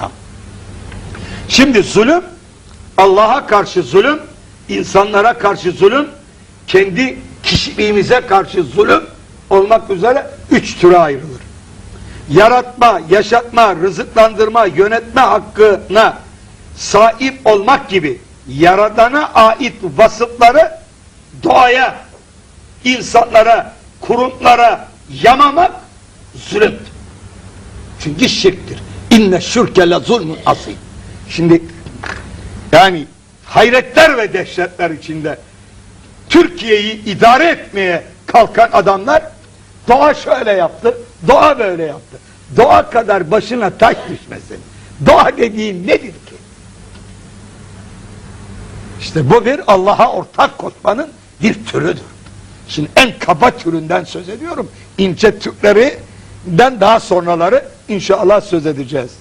Tamam. Şimdi zulüm, Allah'a karşı zulüm, insanlara karşı zulüm, kendi kişiliğimize karşı zulüm olmak üzere üç türe ayrılır. Yaratma, yaşatma, rızıklandırma, yönetme hakkına sahip olmak gibi Yaradan'a ait vasıfları doğaya, insanlara, kurumlara yamamak zulümdür. Çünkü şirktir. İnne şirke la zulmün asil. Şimdi yani hayretler ve dehşetler içinde Türkiye'yi idare etmeye kalkan adamlar doğa şöyle yaptı, doğa böyle yaptı. Doğa kadar başına taş düşmesin. Doğa dediğin nedir ki? İşte bu bir Allah'a ortak koşmanın bir türüdür. Şimdi en kaba türünden söz ediyorum. İnce türlerinden daha sonraları inşallah söz edeceğiz.